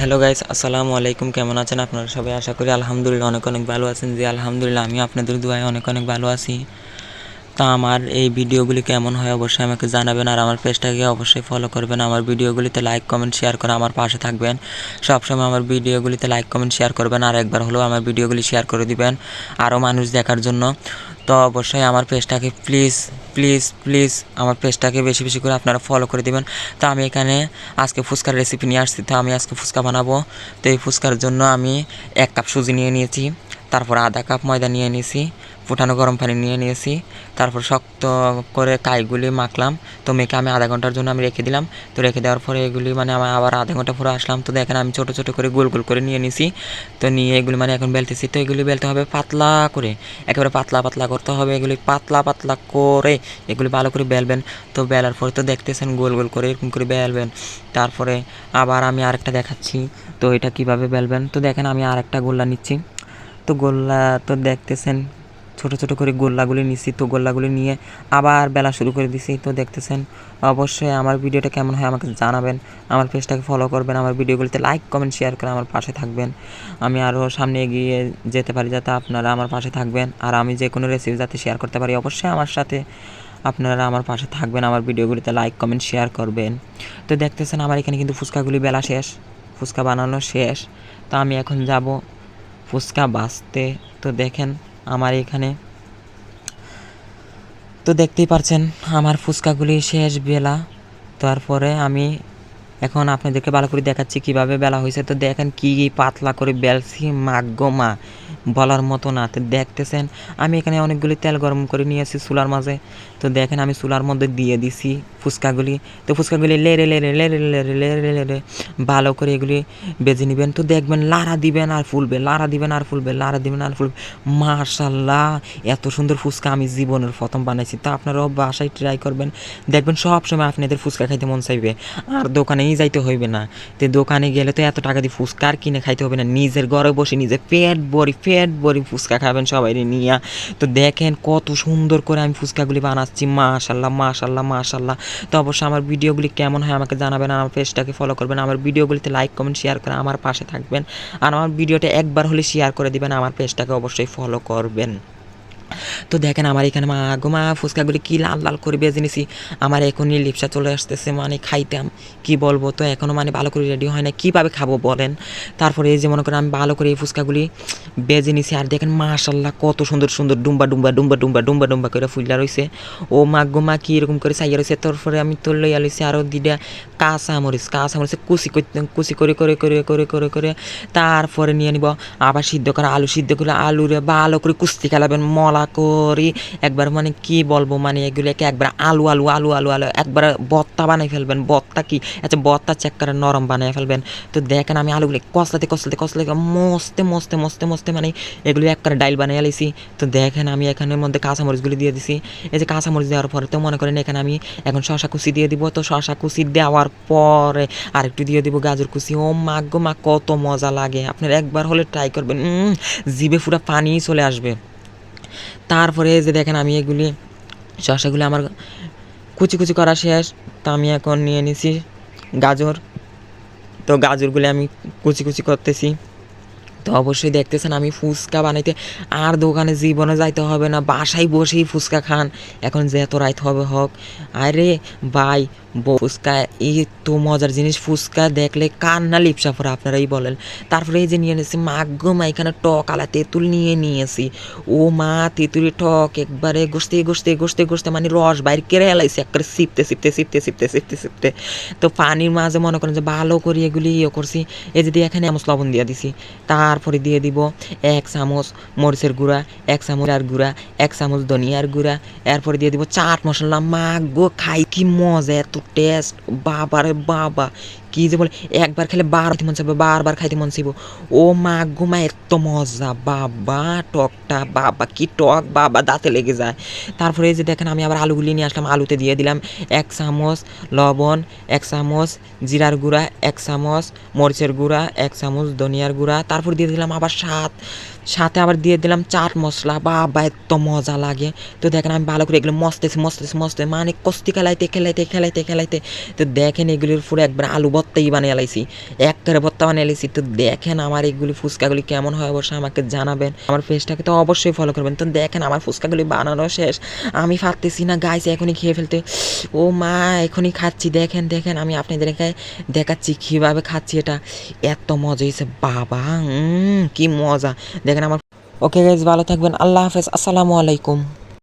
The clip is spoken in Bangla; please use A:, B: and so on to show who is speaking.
A: হ্যালো গাইস আসসালামু আলাইকুম কেমন আছেন আপনারা সবাই? আশা করি আলহামদুলিল্লাহ অনেক অনেক ভালো আছেন। যে আলহামদুলিল্লাহ আমি আপনাদের দুয়ায় অনেক অনেক ভালো আছি। তা আমার এই ভিডিওগুলি কেমন হয় অবশ্যই আমাকে জানাবেন আর আমার পেজটাকে অবশ্যই ফলো করবেন। আমার ভিডিওগুলিতে লাইক কমেন্ট শেয়ার করে আমার পাশে থাকবেন। সবসময় আমার ভিডিওগুলিতে লাইক কমেন্ট শেয়ার করবেন আর একবার হলেও আমার ভিডিওগুলি শেয়ার করে দিবেন আরও মানুষ দেখার জন্য। তো অবশ্যই আমার পেজটাকে প্লিজ প্লিজ প্লিজ আমার পেজটাকে বেশি বেশি করে আপনারা ফলো করে দিবেন। তো আমি এখানে আজকে ফুচকার রেসিপি নিয়ে আসছি, তো আমি আজকে ফুচকা বানাবো। তো এই ফুচকার জন্য আমি এক কাপ সুজি নিয়ে নিয়েছি, তারপর আধা কাপ ময়দা নিয়ে নিয়েছি ফুটানো গরম পানি নিয়ে নিয়েছি। তারপর শক্ত করে কাইগুলি মাখলাম। তো মেখে আমি আধা ঘণ্টার জন্য আমি রেখে দিলাম। তো রেখে দেওয়ার পরে এগুলি মানে আমার আবার আধা ঘণ্টা পরে আসলাম। তো দেখেন আমি ছোটো ছোটো করে গোল গোল করে নিয়ে নিছি। তো নিয়ে এগুলি মানে এখন বেলতেছি। তো এগুলি বেলতে হবে পাতলা করে। একেবারে পাতলা পাতলা করতে হবে। এগুলি পাতলা পাতলা করে এগুলি ভালো করে বেলবেন। তো বেলার পরে তো দেখতেছেন গোল গোল করে এরকম করে বেলবেন। তারপরে আবার আমি আরেকটা দেখাচ্ছি। তো এটা কীভাবে বেলবেন? তো দেখেন আমি আরেকটা গোল্লা নিচ্ছি। তো গোল্লা তো দেখতেছেন ছোট ছোট করে গোল্লাগুলি নিচ্ছি তো গোল্লাগুলি নিয়ে আবার বেলা শুরু করে দিছি, তো দেখতেছেন অবশ্যই আমার ভিডিওটা কেমন হয় আমাকে জানাবেন, আমার পেজটাকে ফলো করবেন, আমার ভিডিওগুলিতে লাইক কমেন্ট শেয়ার করে আমার পাশে থাকবেন। আমি আরও সামনে এগিয়ে যেতে পারি যাতে আপনারা আমার পাশে থাকবেন, আর আমি যে কোনো রেসিপি যাতে শেয়ার করতে পারি অবশ্যই আমার সাথে আপনারা আমার পাশে থাকবেন, আমার ভিডিওগুলিতে লাইক কমেন্ট শেয়ার করবেন। তো দেখতেছেন আমার এখানে কিন্তু ফুচকাগুলি বেলা শেষ, ফুচকা বানানো শেষ, তো আমি এখন যাব ফুচকা বাঁচতে তো দেখেন আমার এখানে। তো দেখতেই পারছেন, আমার ফুচকাগুলি শেষ বেলা। তারপরে আমি এখন আপনাদেরকে ভালো করে দেখাচ্ছি কীভাবে বেলা হয়েছে। তো দেখেন কি পাতলা করে বেলছি মাগ্য মা, বলার মতো না। তো দেখতেছেন, আমি এখানে অনেকগুলি তেল গরম করে নিয়েছি চুলার মাঝে। তো দেখেন আমি চুলার মধ্যে দিয়ে দিছি। ফুচকাগুলি, তো ফুচকাগুলি লেরে লেরে লেরে লেরে লেরে লেরে ভালো করে এগুলি বেজে নেবেন। তো দেখবেন লাড়া দিবেন আর ফুলবে লাড়া দিবেন আর ফুলবে লাড়া দিবেন আর ফুলবে। মার্শাল্লাহ এত সুন্দর ফুচকা আমি জীবনের প্রথম বানাইছি। তা আপনারাও বাসায় ট্রাই করবেন। দেখবেন সব সময় আপনাদের ফুচকা খাইতে মন চাইবে। আর দোকানেই যাইতে হইবে না। তো দোকানে গেলে তো এত টাকা দিয়ে ফুচকা আর কিনে খাইতে হবে না। নিজের ঘরে বসে নিজে পেট ভরি পেট ভরি ফুচকা খাবেন সবাই নিয়ে। তো দেখেন কত সুন্দর করে আমি ফুচকাগুলি বানাচ্ছি। মাশাল্লাহ মাশাল্লাহ মাশাল্লাহ। তো অবশ্যই আমার ভিডিওগুলি কেমন হয় আমাকে জানাবেন আমার পেজটাকে ফলো করবেন। আমার ভিডিওগুলিতে লাইক কমেন্ট শেয়ার করে আমার পাশে থাকবেন। আর আমার ভিডিওটা একবার হলে শেয়ার করে দিবেন, আমার পেজটাকে অবশ্যই ফলো করবেন। তো দেখেন আমার এখানে মা, গো মা, ফুচকাগুলি কী লাল লাল করে বেজে নিছি। আমার এখনই লিপসা চলে আসতেছে মানে খাইতাম, কি বলব? তো এখনও মানে ভালো করে রেডি হয় না কীভাবে খাব বলেন? তারপরে এই যে মনে করেন আমি ভালো করে এই ফুচকাগুলি বেজে নিছি, আর দেখেন মাশাল্লাহ কত সুন্দর সুন্দর ডুম্বা ডুম্বা ডুম্বা ডুম্বা ডুম্বা ডুম্বা করে ফুললা রয়েছে ও মা, গো মা, কী এরকম করে চাইয়া রয়েছে তারপরে আমি তো লইয়া লইছি আরও দিটা কাঁচা মরিচ কাঁচা মরিচ কুচি করতে কুচি করে করে করে করে করে করে তারপরে নিয়ে নিব আবার সিদ্ধ করা আলু, সিদ্ধ করে আলুরে ভালো করে কুস্তি খেলাবেন, মলা করি একবার মানে কি বলব মানে এগুলোকে একবার আলু আলু আলু আলু আলু, একবার বত্তা বানাই ফেলবেন। বত্তা কি? আচ্ছা বত্তা চেক করে নরম বানিয়ে ফেলবেন। তো দেখেন আমি আলুগুলি কষলাতে কষলাতে কষলাতে মস্তে মস্তে মস্তে মস্তে মানে এগুলি একবারে ডাইল বানিয়ে লাইছি তো দেখেন আমি এখানের মধ্যে কাঁচামরিচগুলি দিয়ে দিছি। এই যে কাঁচামরিচ দেওয়ার পরে তো মনে করেন এখানে আমি এখন শশা কুচি দিয়ে দিব। তো শশা কুচি দেওয়ার পরে আরেকটু দিয়ে দিব গাজর কুচি। ও মাগ গো, মা, কত মজা লাগে। আপনার একবার হলে ট্রাই করবেন। জিভে পুরো পানি চলে আসবে। তারপরে যে দেখেন আমি এগুলি শসাগুলি আমার কুচি কুচি করা শেষ, তো আমি এখন নিয়ে নিছি গাজর। তো গাজরগুলি আমি কুচি কুচি করতেছি। তো অবশ্যই দেখতেছেন আমি ফুচকা বানাইতে আর দোকানে জীবনে যাইতে হবে না, বাসায় বসেই ফুচকা খান। এখন যে এত রাইত হবে, হোক। আরে ভাই ব- ফুচকা, এই তো মজার জিনিস, ফুচকা দেখলে কান না লিপসা পরে আপনারাই বলেন। তারপরে এই যে নিয়ে নিয়েছি মাগ্য মা, এখানে টক আলা তেঁতুল নিয়ে নিয়েছি। ও মা তেঁতুলি টক একবারে গোসতে গোসতে গোসতে গোসতে মানে রস বাইর কেড়ে এলাইছি, একবারে সিপতে সিপতে সিপতে সিপতে সিপতে সিপতে। তো পানির মাঝে মনে করেন যে ভালো করে এগুলি ইয়ে করছি। এই যদি এখানে এমন লবণ দিয়ে দিছি। তারপরে দিয়ে দিব এক চামচ মরিচের গুঁড়া, এক চামচ আর গুঁড়া, এক চামচ ধনিয়ার গুঁড়া। এরপরে দিয়ে দিব চাট মশলা। মা গো, খাই কি মজা, এত টেস্ট বাবারে বাবা। কি যে বলে, একবার খেলে বার মন চাইবে, বারবার খাইতে মন চাইব। ও মা গো, মা এত মজা, বাবা, টকটা, বাবা, কি টক, বাবা, দাঁতে লেগে যায়। তারপরে যে দেখেন, আমি আবার আলুগুলি নিয়ে আসলাম, আলুতে দিয়ে দিলাম এক চামচ লবণ, এক চামচ জিরার গুঁড়া, এক চামচ মরিচের গুঁড়া, এক চামচ ধনিয়ার গুঁড়া, তারপর দিয়ে দিলাম আবার সাত সাথে আবার দিয়ে দিলাম চাট মশলা। বাবা, এত মজা লাগে। তো দেখেন আমি ভালো করে এগুলো মস্তেছি মস্তেছি মস্তে মানে কস্তি খেলাইতে খেলাইতে খেলাইতে খেলাইতে। তো দেখেন এগুলির পুরো একবার আলু বত্তাই বানিয়ে লাইছি। এক করে বত্তা বানিয়ে লাইছি। তো দেখেন আমার এইগুলি ফুচকাগুলি কেমন হয় অবশ্যই আমাকে জানাবেন। আমার পেজটাকে তো অবশ্যই ফলো করবেন। তো দেখেন আমার ফুচকাগুলি বানানো শেষ। আমি পারতেছি না গাইস এখনই খেয়ে ফেলতে। ও মা, এখনই খাচ্ছি। দেখেন দেখেন, আমি আপনাদেরকে দেখাচ্ছি কীভাবে খাচ্ছি এটা। এত মজা হয়েছে বাবা কি মজা। দেখেন আমার। ওকে গাইজ ভালো থাকবেন। আল্লাহ হাফেজ। আসসালামু আলাইকুম।